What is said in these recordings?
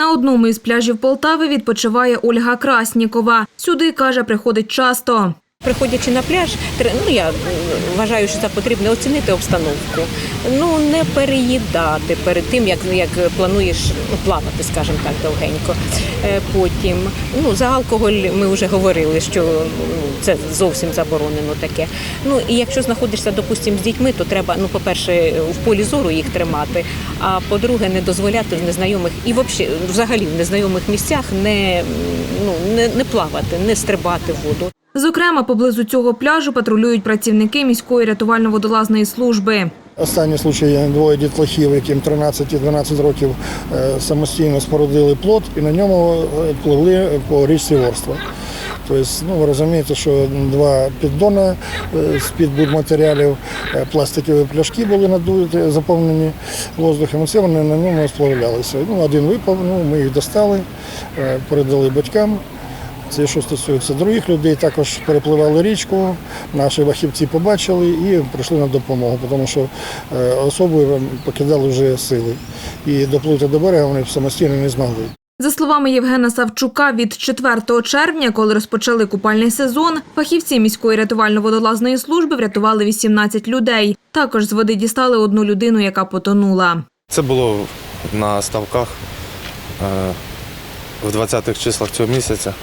На одному із пляжів Полтави відпочиває Ольга Краснікова. Сюди, каже, приходить часто. Приходячи на пляж, ну я вважаю, що це потрібно оцінити обстановку. Ну не переїдати перед тим, як, як плануєш ну, плавати, скажімо так, довгенько. Е, Потім, ну за алкоголь ми вже говорили, що ну, це зовсім заборонено таке. Ну і якщо знаходишся, допустимо, з дітьми, то треба, ну, по-перше, в полі зору їх тримати. А по-друге, не дозволяти в незнайомих і взагалі в незнайомих місцях не, ну, не, не плавати, не стрибати в воду. Зокрема, поблизу цього пляжу патрулюють працівники міської рятувально-водолазної служби. Останній случай двоє дітлахів, яким 13 і 12 років е, самостійно спорудили плот і на ньому е, пливли по річці Ворства. Тобто, ну, ви розумієте, що два піддони е, з-під будматеріалів, пластикові пляшки були надуті, заповнені воздухом. Це вони на ньому сплавлялися. Ну, один випав, ну, ми їх достали, передали батькам. Це що стосується других людей, також перепливали річку, наші фахівці побачили і прийшли на допомогу, тому що е, особи покидали вже сили. І доплити до берега вони самостійно не змогли. За словами Євгена Савчука, від 4 червня, коли розпочали купальний сезон, фахівці міської рятувально-водолазної служби врятували 18 людей. Також з води дістали одну людину, яка потонула. Це було на ставках е, в 20-х числах цього місяця.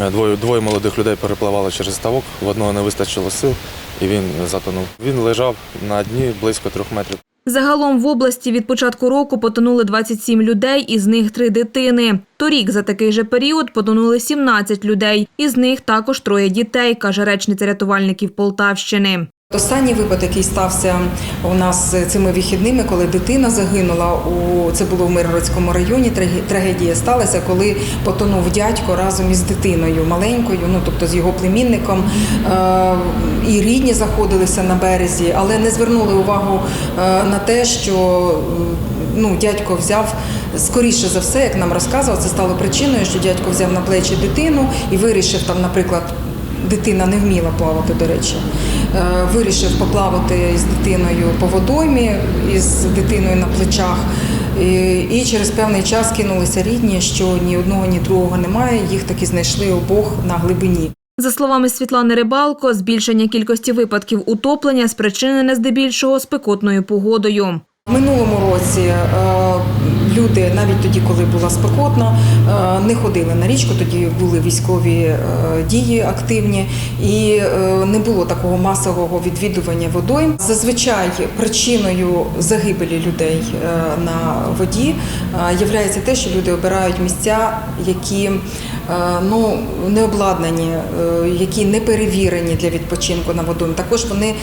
Е, Двоє, двоє молодих людей перепливали через ставок, в одного не вистачило сил і він затонув. Він лежав на дні близько трьох метрів. Загалом в області від початку року потонули 27 людей, із них три дитини. Торік за такий же період потонули 17 людей, із них також троє дітей, каже речниця рятувальників Полтавщини. Останній випадок, який стався у нас цими вихідними, коли дитина загинула у це було в Миргородському районі. Траге- Трагедія сталася, коли потонув дядько разом із дитиною маленькою, ну тобто з його племінником. Е, І рідні заходилися на березі, але не звернули увагу е, на те, що ну, дядько взяв скоріше за все, як нам розказував, це стало причиною, що дядько взяв на плечі дитину і вирішив там, наприклад. Дитина не вміла плавати, до речі. Е, Вирішив поплавати з дитиною по водоймі, із дитиною на плечах. І, і через певний час кинулися рідні, що ні одного, ні другого немає. Їх таки знайшли обох на глибині. За словами Світлани Рибалко, збільшення кількості випадків утоплення спричинене здебільшого спекотною погодою. Минулому році е, люди, навіть тоді, коли була спекотно, е, не ходили на річку, тоді були військові е, дії активні і не було такого масового відвідування водойм. Зазвичай причиною загибелі людей на воді є те, що люди обирають місця, які ну, не обладнані, які не перевірені для відпочинку на водойм. Також вони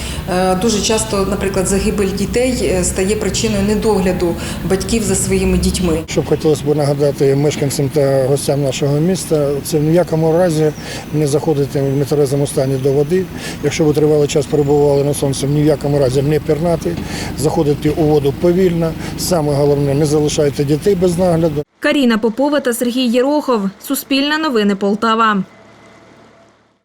дуже часто, наприклад, загибель дітей стає причиною недогляду батьків за своїми дітьми. Що б хотілося б нагадати мешканцям та гостям нашого міста, це ні в якому разі не заходити в нетверезому стані до води. Якщо ви тривалий час перебували на сонці, ні в якому разі не пірнати, заходити у воду повільно. Саме головне, не залишайте дітей без нагляду. Каріна Попова та Сергій Єрохов. Суспільне новини Полтава.